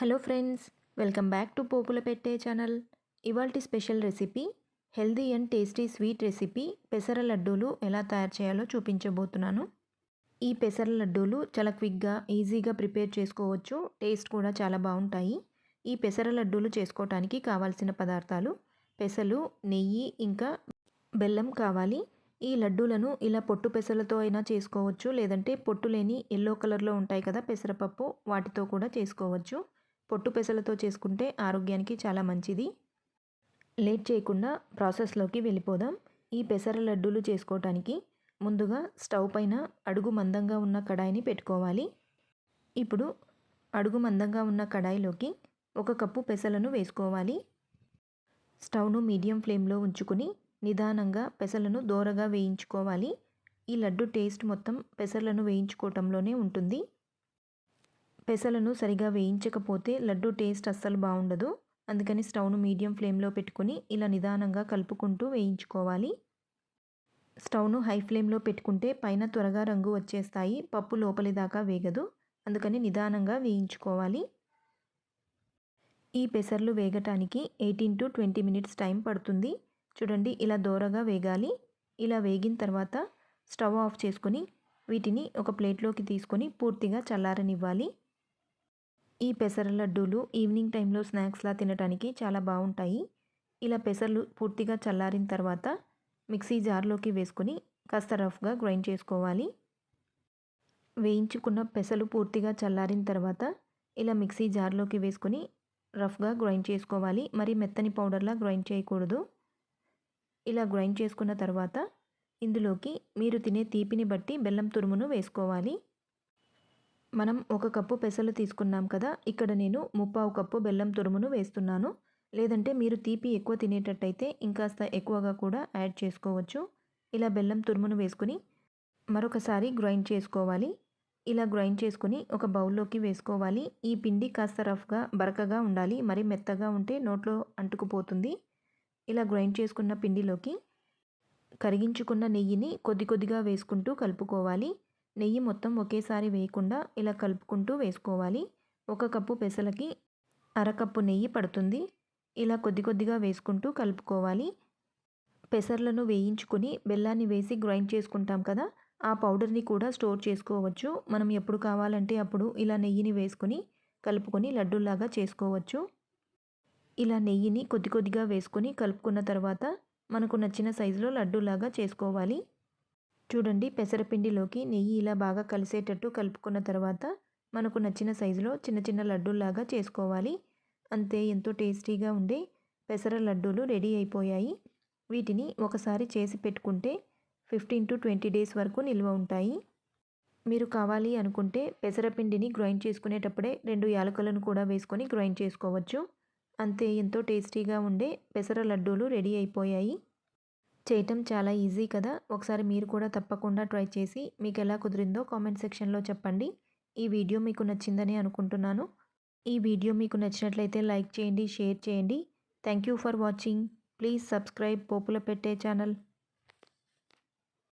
Hello friends welcome back to Popula Pette channel. ఇవాల్టి special recipe healthy and tasty sweet recipe పెసర లడ్డూలు ఎలా తయారు చేయాలో చూపించబోతున్నాను. ఈ పెసర లడ్డూలు చాలా క్విక్గా ఈజీగా ప్రిపేర్ చేసుకోవచ్చు. టేస్ట్ కూడా చాలా బాగుంటాయి. ఈ పెసర లడ్డూలు చేసుకోవటానికి కావాల్సిన పదార్థాలు పెసలు నెయ్యి ఇంకా బెల్లం కావాలి. ఈ లడ్డూలను ఇలా పొట్టు పెసలతో అయినా చేసుకోవచ్చు. లేదంటే పొట్టు లేని ఎల్లో కలర్లో ఉంటాయి కదా పెసరపప్పు వాటితో కూడా చేసుకోవచ్చు. పొట్టు పెసలతో చేసుకుంటే ఆరోగ్యానికి చాలా మంచిది. లేట్ చేయకుండా ప్రాసెస్లోకి వెళ్ళిపోదాం. ఈ పెసర లడ్డూలు చేసుకోవటానికి ముందుగా స్టవ్ పైన అడుగు మందంగా ఉన్న కడాయిని పెట్టుకోవాలి. ఇప్పుడు అడుగు మందంగా ఉన్న కడాయిలోకి ఒక కప్పు పెసలను వేసుకోవాలి. స్టవ్ను మీడియం ఫ్లేమ్లో ఉంచుకుని నిదానంగా పెసలను దోరగా వేయించుకోవాలి. ఈ లడ్డు టేస్ట్ మొత్తం పెసలను వేయించుకోవటంలోనే ఉంటుంది. పెసలను సరిగా వేయించకపోతే లడ్డు టేస్ట్ అస్సలు బాగుండదు అందుకని స్టవ్ను మీడియం ఫ్లేమ్లో పెట్టుకుని ఇలా నిదానంగా కలుపుకుంటూ వేయించుకోవాలి. స్టవ్ను హై ఫ్లేమ్లో పెట్టుకుంటే పైన త్వరగా రంగు వచ్చేస్తాయి. పప్పు లోపలి దాకా వేగదు. అందుకని నిదానంగా వేయించుకోవాలి. ఈ పెసర్లు వేగటానికి eighteen to twenty minutes time పడుతుంది. చూడండి ఇలా దోరగా వేగాలి. ఇలా వేగిన తర్వాత స్టవ్ ఆఫ్ చేసుకొని వీటిని ఒక ప్లేట్లోకి తీసుకొని పూర్తిగా చల్లారనివ్వాలి. ఈ పెసర లడ్డూలు ఈవినింగ్ టైంలో స్నాక్స్లా తినడానికి చాలా బాగుంటాయి ఇలా పెసర్లు పూర్తిగా చల్లారిన తర్వాత మిక్సీ జార్లోకి వేసుకొని కాస్త రఫ్గా గ్రైండ్ చేసుకోవాలి. వేయించుకున్న పెసలు పూర్తిగా చల్లారిన తర్వాత ఇలా మిక్సీ జార్లోకి వేసుకొని రఫ్గా గ్రైండ్ చేసుకోవాలి. మరి మెత్తని పౌడర్లా గ్రైండ్ చేయకూడదు. ఇలా గ్రైండ్ చేసుకున్న తర్వాత ఇందులోకి మీరు తినే తీపిని బట్టి బెల్లం తురుమును వేసుకోవాలి. మనం ఒక కప్పు పెసలు తీసుకున్నాం కదా ఇక్కడ నేను ముప్పావు కప్పు బెల్లం తురుమును వేస్తున్నాను. లేదంటే మీరు తీపి ఎక్కువ తినేటట్టయితే ఇంకాస్త ఎక్కువగా కూడా యాడ్ చేసుకోవచ్చు. ఇలా బెల్లం తురుమును వేసుకుని మరొకసారి గ్రైండ్ చేసుకోవాలి. ఇలా గ్రైండ్ చేసుకుని ఒక బౌల్లోకి వేసుకోవాలి. ఈ పిండి కాస్త రఫ్గా బరకగా ఉండాలి. మరి మెత్తగా ఉంటే నోట్లో అంటుకుపోతుంది. ఇలా గ్రైండ్ చేసుకున్న పిండిలోకి కరిగించుకున్న నెయ్యిని కొద్ది కొద్దిగా వేసుకుంటూ కలుపుకోవాలి. నెయ్యి మొత్తం ఒకేసారి వేయకుండా ఇలా కలుపుకుంటూ వేసుకోవాలి. ఒక కప్పు పెసలకి అరకప్పు నెయ్యి పడుతుంది. ఇలా కొద్ది కొద్దిగా వేసుకుంటూ కలుపుకోవాలి. పెసర్లను వేయించుకుని బెల్లాన్ని వేసి గ్రైండ్ చేసుకుంటాం కదా ఆ పౌడర్ని కూడా స్టోర్ చేసుకోవచ్చు. మనం ఎప్పుడు కావాలంటే అప్పుడు ఇలా నెయ్యిని వేసుకొని కలుపుకొని లడ్డూలాగా చేసుకోవచ్చు. ఇలా నెయ్యిని కొద్ది కొద్దిగా వేసుకొని కలుపుకున్న తర్వాత మనకు నచ్చిన సైజులో లడ్డూలాగా చేసుకోవాలి. చూడండి పెసరపిండిలోకి నెయ్యి ఇలా బాగా కలిసేటట్టు కలుపుకున్న తర్వాత మనకు నచ్చిన సైజులో చిన్న చిన్న లడ్డూలాగా చేసుకోవాలి. అంతే ఎంతో టేస్టీగా ఉండే పెసర లడ్డూలు రెడీ అయిపోయాయి. వీటిని ఒకసారి చేసి పెట్టుకుంటే ఫిఫ్టీన్ టు ట్వంటీ డేస్ వరకు నిల్వ ఉంటాయి. మీరు కావాలి అనుకుంటే పెసరపిండిని గ్రైండ్ చేసుకునేటప్పుడే రెండు యాలకులను కూడా వేసుకొని గ్రైండ్ చేసుకోవచ్చు. అంతే ఎంతో టేస్టీగా ఉండే పెసర లడ్డూలు రెడీ అయిపోయాయి. చేయటం చాలా ఈజీ కదా. ఒకసారి మీరు కూడా తప్పకుండా ట్రై చేసి మీకు ఎలా కుదిరిందో కామెంట్ సెక్షన్లో చెప్పండి. ఈ వీడియో మీకు నచ్చిందని అనుకుంటున్నాను. ఈ వీడియో మీకు నచ్చినట్లయితే లైక్ చేయండి షేర్ చేయండి. Thank you for watching. Please subscribe Popula Pette channel.